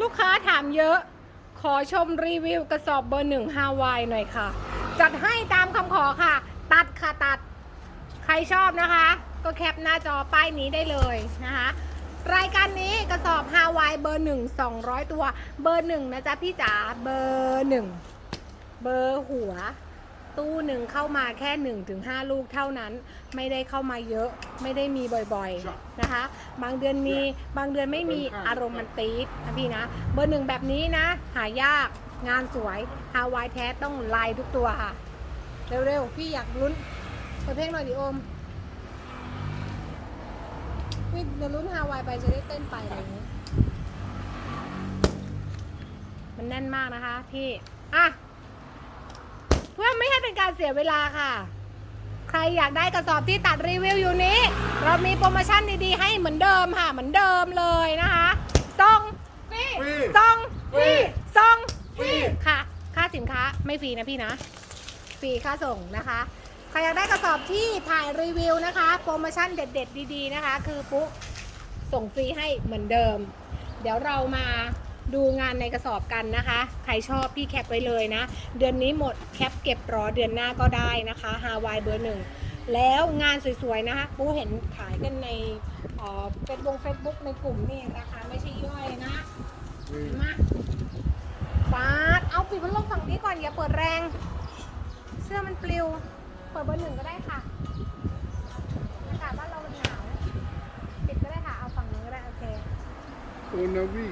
ลูกค้าถามเยอะ ขอชมรีวิวกระสอบเบอร์หนึ่งฮาวายหน่อยค่ะ จัดให้ตามคำขอค่ะ ตัดค่ะตัด ใครชอบนะคะ ก็แคปหน้าจอป้ายนี้ได้เลยนะคะ รายการนี้กระสอบฮาวายเบอร์หนึ่งสองร้อยตัว เบอร์หนึ่งนะจ๊ะพี่จ๋า เบอร์หนึ่ง เบอร์หัว ตู้หนึ่งเข้ามาแค่1นถึงหลูกเท่านั้น ไม่ได้เข้ามาเยอะไม่ได้มีบ่อยๆนะคะ บางเดือนมีบางเดือนไม่มีอารมณ์มันตีดนะพี่นะเบอร์หนึ่งแบบนี้นะ หายากงานสวยฮาวายแท้ต้องลายทุกตัวค่ะ เร็วๆ พี่อยากลุ้นเปิดเพลงหน่อยดิโอมพี่เดี๋ยวลุ้นฮาวายไปจะได้เต้นไปอะไรอย่างนี้ มันแน่นมากนะคะพี่ อะเพื่อไม่ให้เป็นการเสียเวลาค่ะ ใครอยากได้กระสอบที่ตัดรีวิวอยู่นี้ เรามีโปรโมชั่นดีๆให้เหมือนเดิมค่ะ เหมือนเดิมเลยนะคะส่งฟรีฟรีส่งฟรีส่งฟฟรีรีค่ะ ค่าสินค้าไม่ฟรีนะพี่นะ ฟรีค่าส่งนะคะ ใครอยากได้กระสอบที่ถ่ายรีวิวนะคะ โปรโมชั่นเด็ด ๆ ดี ๆ นะคะ คือปุ๊ส่งฟรีให้เหมือนเดิม เดี๋ยวเรามา ดูงานในกระสอบกันนะคะ ใครชอบพี่แคปไว้เลยนะ เดือนนี้หมดแคปเก็บรอเดือนหน้าก็ได้นะคะฮาวายเบอร์หนึ่งแล้วงานสวยๆนะคะปูเห็นขายกันในเฟซบุ๊กเฟซบุ๊กในกลุ่มนี่ราคาไม่ใช่ย่อยนะมาปาดเอาปิดพัดลมฝั่งนี้ก่อนอย่าเปิดแรง เสื้อมันปลิว เปิดเบอร์หนึ่งก็ได้ค่ะอากาศบ้านเรามันหนาวปิดก็ได้ค่ะ เอาฝั่งนู้นก็ได้ โอเคโอนาวี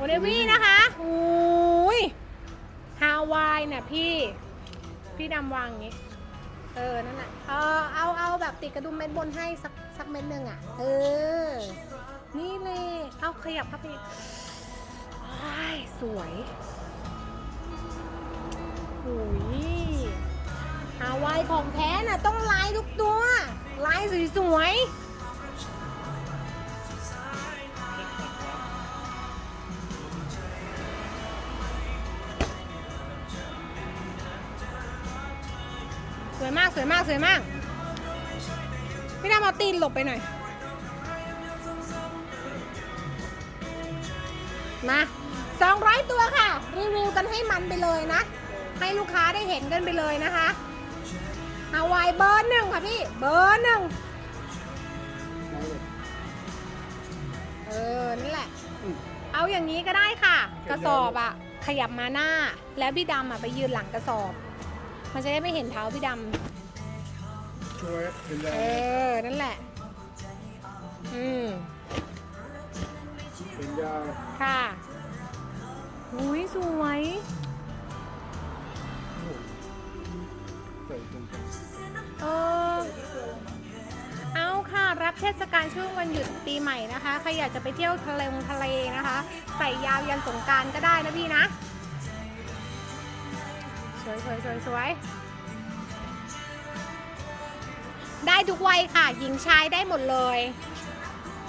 โอเนวี่นะคะอุ้ยฮาวายเนี่ยพี่ พี่ดำวางอย่างงี้ เออ นั่นแหละเออเอาเอาแบบติดกระดุมเม็ดบนให้สักสักเม็ดหนึ่งอะ เออ นี่เลย เอาขยับเข้าไปอีกว้ายสวยหุยฮาวายของแท้น่ะ ต้องลายทุกตัว ลายสวยๆากสวยมาก พี่ดำเอาตีนหลบไปหน่อย มา200 ตัวค่ะ รีวิวกันให้มันไปเลยนะ ให้ลูกค้าได้เห็นกันไปเลยนะคะฮาวายเบอร์หนึ่งค่ะพี่ เบอร์หนึ่งเออนั่นแหละ เอาอย่างนี้ก็ได้ค่ะ กระสอบอะขยับมาหน้า แล้วพี่ดำอะไปยืนหลังกระสอบ มันจะได้ไม่เห็นเท้าพี่ดำ ช่วยเป็นยาเออ นั่นแหละ อืม เป็นยาค่ะหุยสวย ใส่ตรงกลางเออ เอาค่ะ รับเทศกาลช่วงวันหยุดปีใหม่นะคะ ใครอยากจะไปเที่ยวทะเลงทะเลนะคะ ใส่ยาวยันสงกรารก็ได้นะพี่นะ สวยสวยสวยสวย ได้ทุกวัยค่ะ หญิงชายได้หมดเลย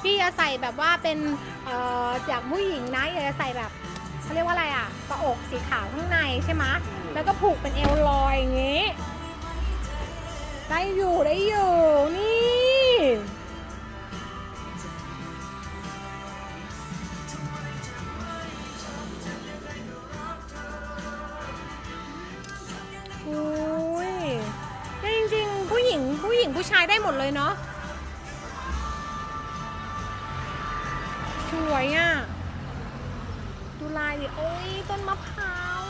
พี่จะใส่แบบว่าเป็นเอ่อจากผู้หญิงนะอยากจะใส่แบบเขาเรียกว่าอะไรอะกระอกสีขาวข้างในใช่ไหมแล้วก็ผูกเป็นเอวลอยอย่างงี้ ได้อยู่ได้อยู่ ดเลยเนาะสวยอะดูลายดิโอ้ยต้นมะพร้าว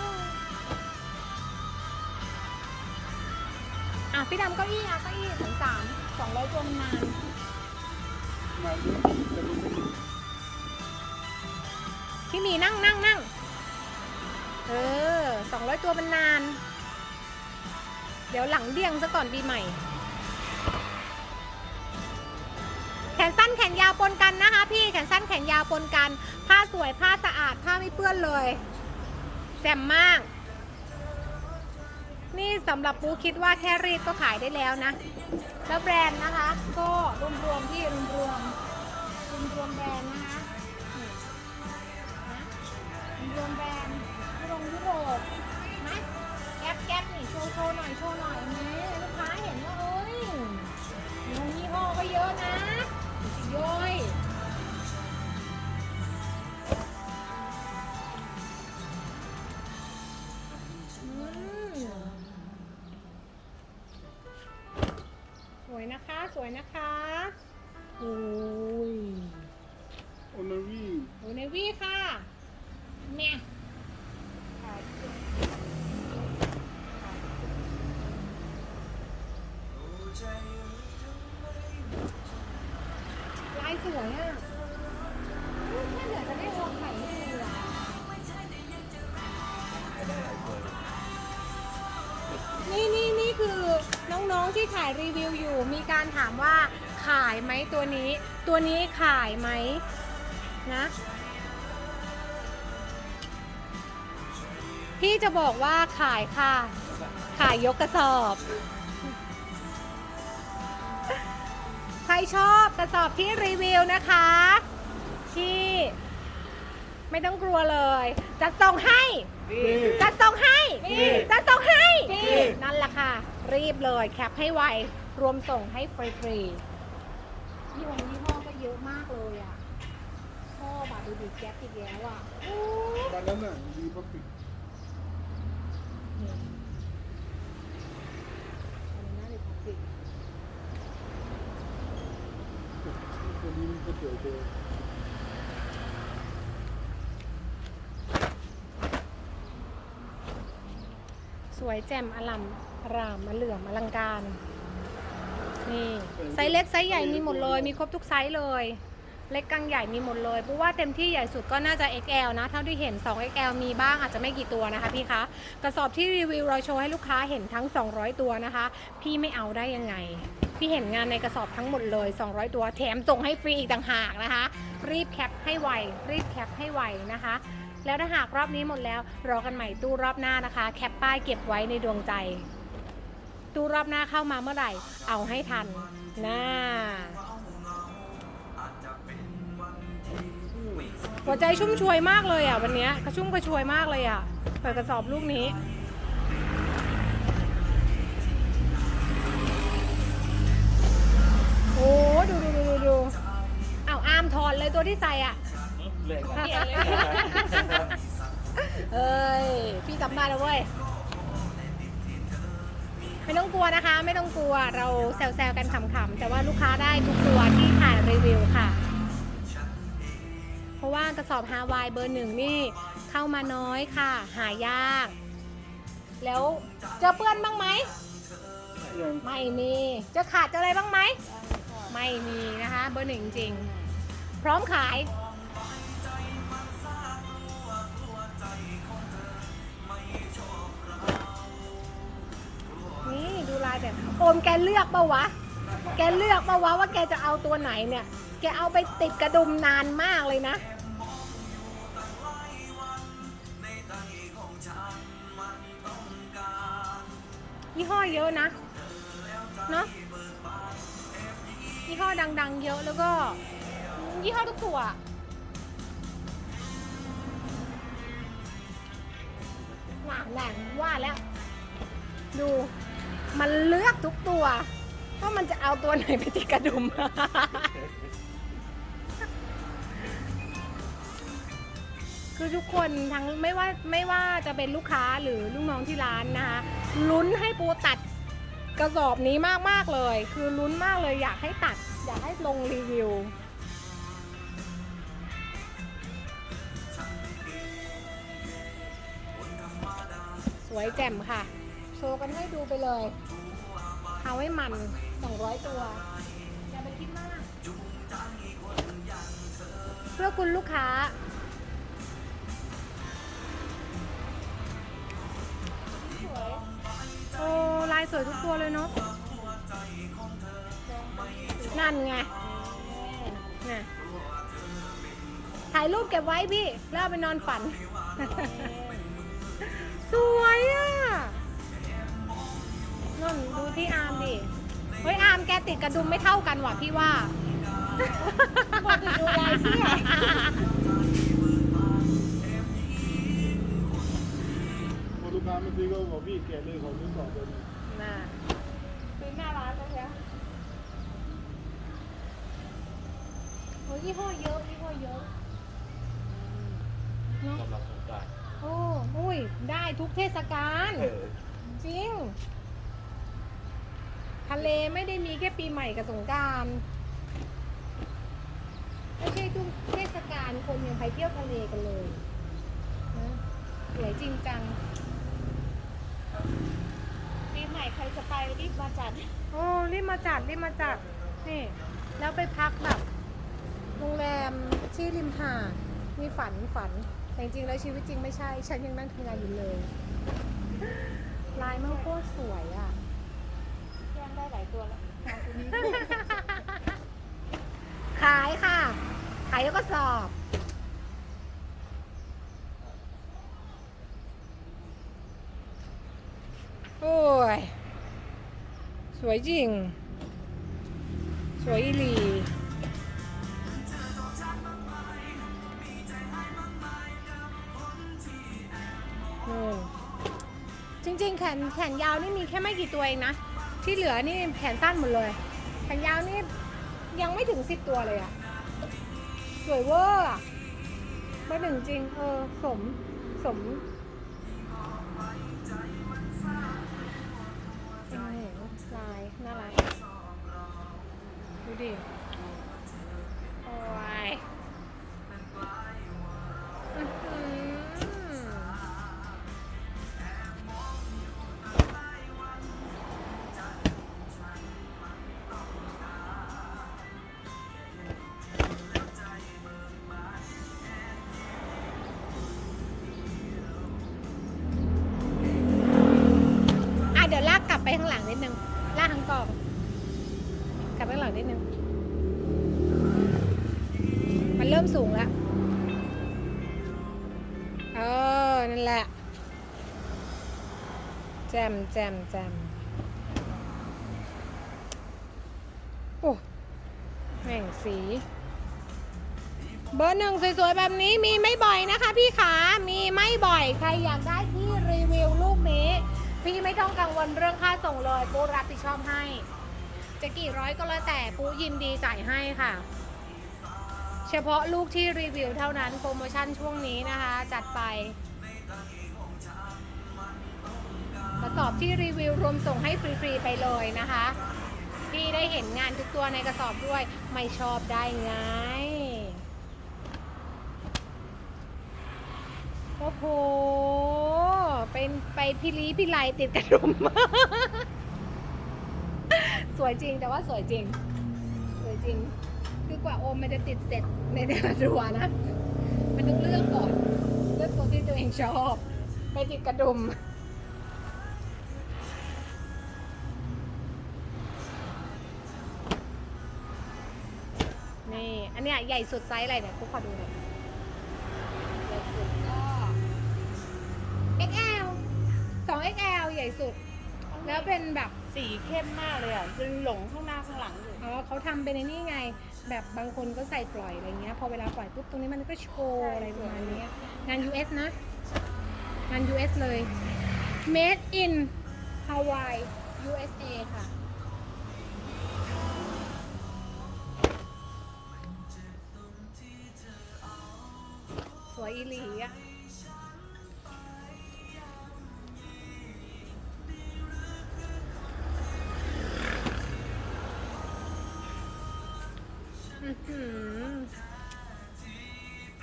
อะพี่ดำเก้าอี้อะเก้าอี้สามสามสองร้อยตัวมันนานพี่มีนั่งนั่งนั่งเออสองร้อยตัวมันนาน เดี๋ยวหลังเดี่ยงซะก่อนปีใหม่ นสั้นแขนยาวปนกันนะคะ พี่แขนสั้นแขนยาวปนกัน ผ้าสวยผ้าสะอาดผ้าไม่เปื้อนเลยแจ่มมาก นี่สำหรับปูคิดว่าแค่รีดก็ขายได้แล้วนะ แล้วแบรนด์นะคะ ก็รวมๆที่รวมๆรวมๆแบรนด์นะคะรวมแบรนด์ลงยุโรปนะแก๊ปแก๊ปนี่โชว์โชว์หน่อยโชว์หน่อยนะ ถ่ายรีวิวอยู่ มีการถามว่าขายไหมตัวนี้ ตัวนี้ขายไหมนะพี่จะบอกว่าขายค่ะ ขายยกกระสอบ ใครชอบกระสอบที่รีวิวนะคะ ที่ ไม่ต้องกลัวเลย จะส่งให้ จะส่งให้ จะส่งให้นั่นแหละค่ะ รีบเลยแคปให้ไว รวมส่งให้ฟรีๆยี่ห้อยี่ห้อก็เยอะมากเลยอะชอบอะดูดิแก๊ปอีกแล้วอะโอ้บานาน่าดีพับปิกนี่อันนี้น่าจะพับปิดตัวนี้มันก็สวยเดียวสวยแจ่มอลัมอ รามอเหลื่อมอลังการ นี่ไซส์เล็กไซส์ใหญ่มีหมดเลย มีครบทุกไซส์เลย เล็กกลางใหญ่มีหมดเลยเพราะว่าเต็มที่ใหญ่สุดก็น่าจะ XL นะ เท่าที่เห็น 2 XL มีบ้างอาจจะไม่กี่ตัวนะคะพี่คะ กระสอบที่รีวิวเราโชว์ให้ลูกค้าเห็นทั้ง 200 ตัวนะคะ พี่ไม่เอาได้ยังไง พี่เห็นงานในกระสอบทั้งหมดเลย 200 ตัวแถมส่งให้ฟรีอีกต่างหากนะคะ รีบแคปให้ไว รีบแคปให้ไวนะคะแล้วถ้าหากรอบนี้หมดแล้ว รอกันใหม่ตู้รอบหน้านะคะ แคปป้ายเก็บไว้ในดวงใจ ตู้รอบหน้าเข้ามาเมื่อไหร่ เอาให้ทันน่าหัวใจชุ่มชวยมากเลยอะวันเนี้ยกระชุ่มกระชวยมากเลยอะเปิดกระสอบลูกนี้โอ้ดูดูดูดูดูเอาอามถอดเลยตัวที่ใส่อะเอ้ยพี่จำได้แล้วเว้ย ไม่ต้องกลัวนะคะ ไม่ต้องกลัวเราแซวๆกันขำๆแต่ว่าลูกค้าได้ทุกตัวที่ถ่ายรีวิวค่ะ เพราะว่ากระสอบฮาวายเบอร์หนึ่งนี่เข้ามาน้อยค่ะ หายาก แล้วเจอเปื้อนบ้างไหมไม่มีจะขาดจะอะไรบ้างไหมไม่มีนะคะ เบอร์หนึ่งจริง พร้อมขาย โอมแกเลือกปะวะ แกเลือกปะวะว่าแกจะเอาตัวไหนเนี่ย แกเอาไปติดกระดุมนานมากเลยนะยี่ห้อเยอะนะ เนอะยี่ห้อดัง ๆ เยอะแล้วก็ ยี่ห้อทุกตัวหนาแหน่งว่าแล้ว ดู มันเลือกทุกตัวว่ามันจะเอาตัวไหนไปติดกระดุม คือทุกคนทั้งไม่ว่าไม่ว่าจะเป็นลูกค้าหรือลูกน้องที่ร้านนะคะลุ้นให้ปูตัดกระสอบนี้มากๆเลย คือลุ้นมากเลยอยากให้ตัด อยากให้ลงรีวิวสวยแจ่มค่ะ โชว์กันให้ดูไปเลยเอาให้มัน 200 ตัว อย่าไปคิดมาก เพื่อคุณลูกค้า สวย โอ้ ลายสวยทุกตัวเลยเนาะนั่นไงน่ะถ่ายรูปเก็บไว้พี่ แล้วเอาไปนอนฝัน สวยอะ นั่นดูที่อาร์มดิ เฮ้ยอาร์มแกติดกระดุมไม่เท่ากันว่ะพี่ว่า บอกติดดูลายเสื้อ พอลูกค้ามาซื้อก็บอกพี่แกะเลยของซื้อสองตัวนี้น่ะซื้อหน้าร้านเลยนะโอ้ยยี่ห้อเยอะยี่ห้อเยอะเนาะสำหรับสงกรารโอ้อุ้ย ได้ทุกเทศกาล เออ จริงพ ทะเลไม่ได้มีแค่ปีใหม่กับสงกรารไม่ใช่ทุกเทศกาลคนยังไปเที่ยวทะเลกันเลยนะสวยจริงจัง ปีใหม่ใครจะไปรีบมาจัด โอ้รีบมาจัดรีบมาจัดนี่ แล้วไปพักแบบโรงแรมที่ริมหาดมีฝันฝันแต่จริงๆแล้วชีวิตจริงไม่ใช่ ฉันยังนั่งทำงานอยู่เลย ลายมันโคตรสวยอะแย่ง ได้หลายตัวแล้วเอาตัวนี้ขายค่ะ ขายยกกระสอบ โอ้ย สวยจริง สวยอีหลีอืมจริงๆ แขนแขนยาวนี่มีแค่ไม่กี่ตัวเองนะ ที่เหลือนี่แขนสั้นหมดเลย แขนยาวนี่ยังไม่ถึงสิบตัวเลยอะสวยเวอร์อะเบอร์หนึ่งจริง เออ สม สม มแจมแจมโอ้แม่งสี เบอร์หนึ่งสวยๆ แบบนี้มีไม่บ่อยนะคะพี่ขามีไม่บ่อยใครอยากได้ที่รีวิวลูกนี้ พี่ไม่ต้องกังวลเรื่องค่าส่งเลยปูรับผิดชอบให้ จะกี่ร้อยก็แล้วแต่ปูยินดีจ่ายให้ค่ะเฉพาะลูกที่รีวิวเท่านั้นโปรโมชั่นช่วงนี้นะคะ จัดไป สอบที่รีวิวรวมส่งให้ฟรีๆไปเลยนะคะพี่ได้เห็นงานทุกตัวในกระสอบด้วย ไม่ชอบได้ไง โอ้โห เป็นไปพิลีพิไลติดกระดุม สวยจริงแต่ว่าสวยจริง สวยจริง คือกว่าโอมมันจะติดเสร็จในแต่ละตัวนะ มันต้องเลือกก่อน เลือกตัวที่ตัวเองชอบ ไปติดกระดุม นี่อันเนี้ยใหญ่สุดไซส์อะไรเนี่ยคุกขอดูหน่อยใหญ่สุดก็ XL 2 XL ใหญ่สุด แล้วเป็นแบบ สีเข้มมากเลยอะจึงหลงข้างหน้าข้างหลังอยู่อ๋อเขาทำเป็นไอ้นี่ไง แบบบางคนก็ใส่ปล่อยอะไรเงี้ย พอเวลาปล่อยปุ๊บตรงนี้มันก็โชว์อะไรประมาณเนี้ยงาน US นะ งาน US เลย made in Hawaii USA ค่ะ อีหลีอะ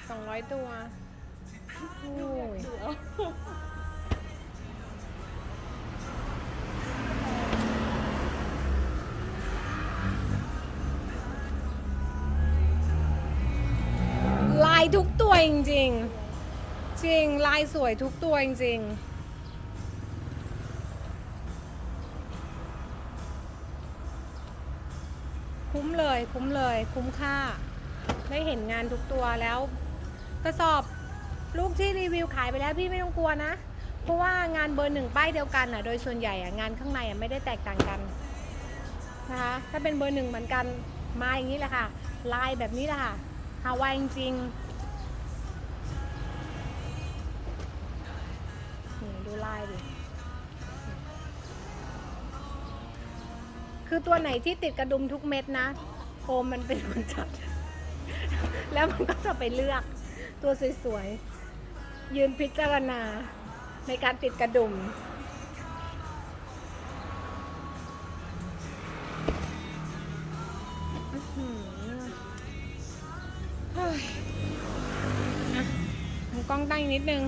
สองร้อยตัวโอ้ย ทุกตัวจริงๆ จริงลายสวยทุกตัวจริงๆคุ้มเลยคุ้มเลยคุ้มค่า ได้เห็นงานทุกตัวแล้ว กระสอบลูกที่รีวิวขายไปแล้วพี่ไม่ต้องกลัวนะ เพราะว่างานเบอร์หนึ่งป้ายเดียวกันอะโดยส่วนใหญ่อะงานข้างในอะไม่ได้แตกต่างกันนะคะถ้าเป็นเบอร์หนึ่งเหมือนกันมาอย่างนี้แหละค่ะ ลายแบบนี้แหละค่ะฮาวายจริง ลายดิ คือตัวไหนที่ติดกระดุมทุกเม็ดนะโคมมันเป็นคนจัด แล้วมันก็จะไปเลือกตัวสวยๆ ยืนพิจารณาในการติดกระดุมกล้องตั้งนิดนึง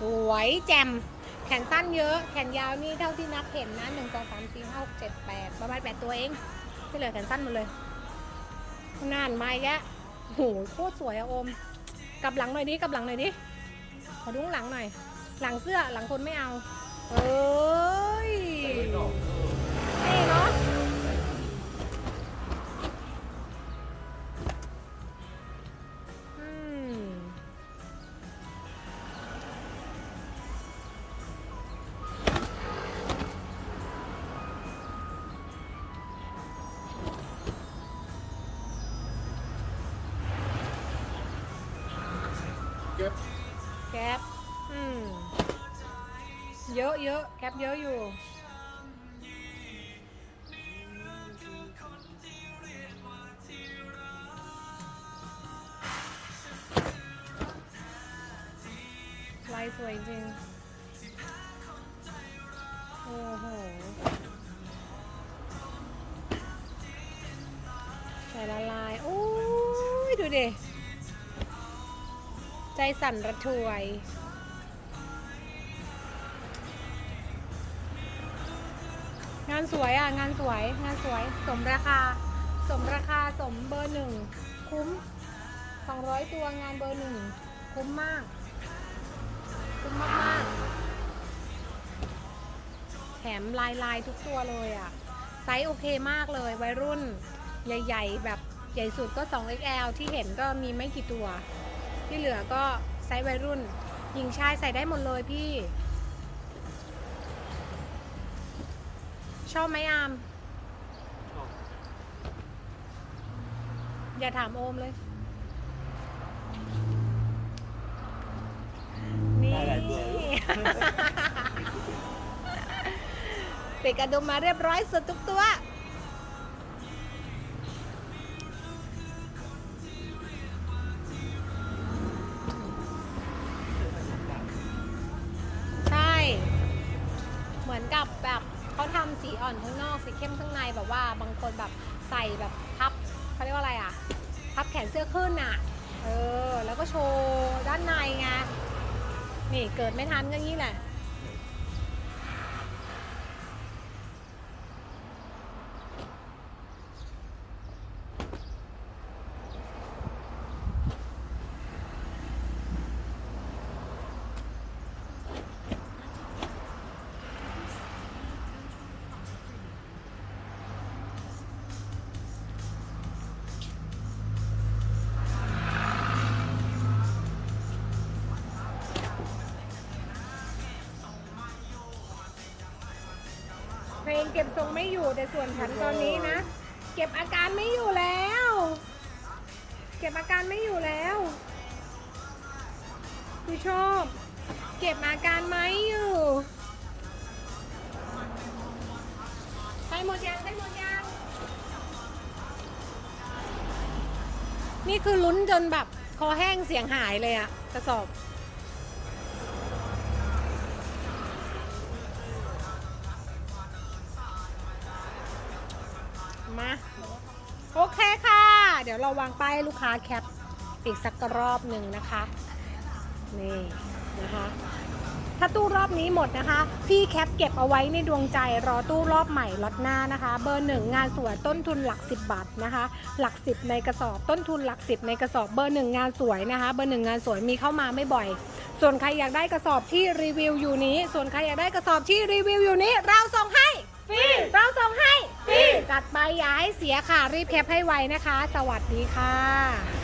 สวยแจ่มแขนสั้นเยอะ แขนยาวนี่เท่าที่นับเห็นนะหนึ่งสองสามสี่ห้าหกเจ็ดแปดประมาณแปดตัวเองที่เหลือแขนสั้นหมดเลยนานมาแยะโอ้โหโคตรสวยอะโอมกลับหลังหน่อยดิกลับหลังหน่อยดิขอดูข้งหลังหน่อย หลังเสื้อหลังคนไม่เอา เอ้ยเท่เนาะ ปอืมเยอะเยอะแก๊ปเยอะอยู่ลายสวยจริง โอ้โห ใส่ละลาย โอ้ย ดูดิ ใจสั่นระทวย งานสวยอะ งานสวย งานสวย สมราคา สมราคาสมเบอร์หนึ่ง คุ้ม 200 ตัวงานเบอร์หนึ่ง คุ้มมาก คุ้มมากมากๆแถมลายลายทุกตัวเลยอะ ไซส์โอเคมากเลย วัยรุ่น ใหญ่ ๆ แบบใหญ่สุดก็ 2XL ที่เห็นก็มีไม่กี่ตัว ที่เหลือก็ไซส์วัยรุ่น หญิงชายใส่ได้หมดเลยพี่ ชอบไหมอาม อย่าถามโอมเลย นี่ได้หลายตัวปิดกระดุมมาเรียบร้อยสุดทุกตัว แบบว่าบางคนแบบใส่แบบพับเขาเรียกว่าอะไรอะ พับแขนเสื้อขึ้นอะ เออ แล้วก็โชว์ด้านในไง นี่เกิดไม่ทันก็งี้แหละ เพลงเก็บทรงไม่อยู่แต่ส่วนฉันตอนนี้นะ เก็บอาการไม่อยู่แล้ว เก็บอาการไม่อยู่แล้วคือชอบ เก็บอาการไหมอยู่ไปหมดยังไปหมดยังนี่คือลุ้นจนแบบ คอแห้งเสียงหายเลยอะกระสอบ มา โอเคค่ะ เดี๋ยวเราวางป้ายให้ลูกค้าแคปอีกสักรอบหนึ่งนะคะ นี่นะคะ ถ้าตู้รอบนี้หมดนะคะ พี่แคปเก็บเอาไว้ในดวงใจรอตู้รอบใหม่ล็อตหน้านะคะ เบอร์หนึ่งงานสวยต้นทุนหลัก 10 บาทนะคะ หลัก 10 ในกระสอบต้นทุนหลัก 10 ในกระสอบเบอร์หนึ่งงานสวยนะคะ เบอร์หนึ่งงานสวยมีเข้ามาไม่บ่อยส่วนใครอยากได้กระสอบที่รีวิวอยู่นี้ ส่วนใครอยากได้กระสอบที่รีวิวอยู่นี้ เราส่งให้ จัดไปอย่าให้เสียค่ะ รีบแคปให้ไวนะคะ สวัสดีค่ะ